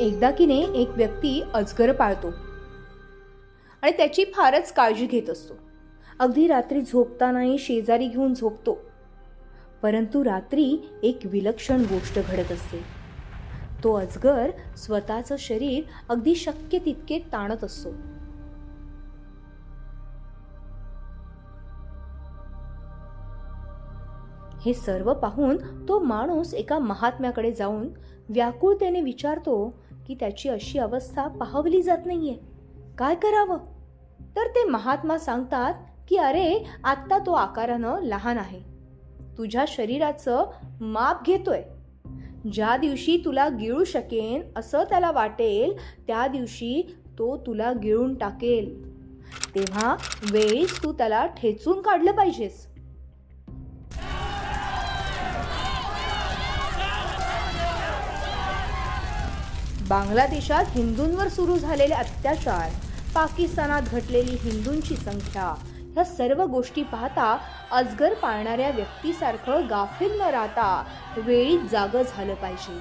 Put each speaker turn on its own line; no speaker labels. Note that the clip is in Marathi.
एकदा की नाही एक व्यक्ती अजगर पाळतो. आणि त्याची फारच काळजी घेत असतो. अगदी रात्री झोपतानाही शेजारी घेऊन झोपतो. परंतु रात्री एक विलक्षण गोष्ट घडत असते. तो अजगर स्वतःचं शरीर अगदी शक्य तितके ताणत असतो. हे सर्व पाहून तो माणूस एका महात्म्याकडे जाऊन व्याकुळतेने विचारतो की त्याची अशी अवस्था पाहवली जात नाहीये. काय करावं? तर ते महात्मा सांगतात की अरे आत्ता तो आकारानं लहान आहे. तुझ्या शरीराचं माप घेतोय. ज्या दिवशी तुला गिळू शकेन असं त्याला वाटेल त्या दिवशी तो तुला गिळून टाकेल. तेव्हा वेळीच तू त्याला ठेचून काढलं पाहिजेस. बांगलादेशात हिंदूंवर सुरू झालेले अत्याचार पाकिस्तानात घटलेली हिंदूंची संख्या ह्या सर्व गोष्टी पाहता अजगर पाळणाऱ्या व्यक्तीसारखं गाफील न राहता वेळीच जागं झालं पाहिजे.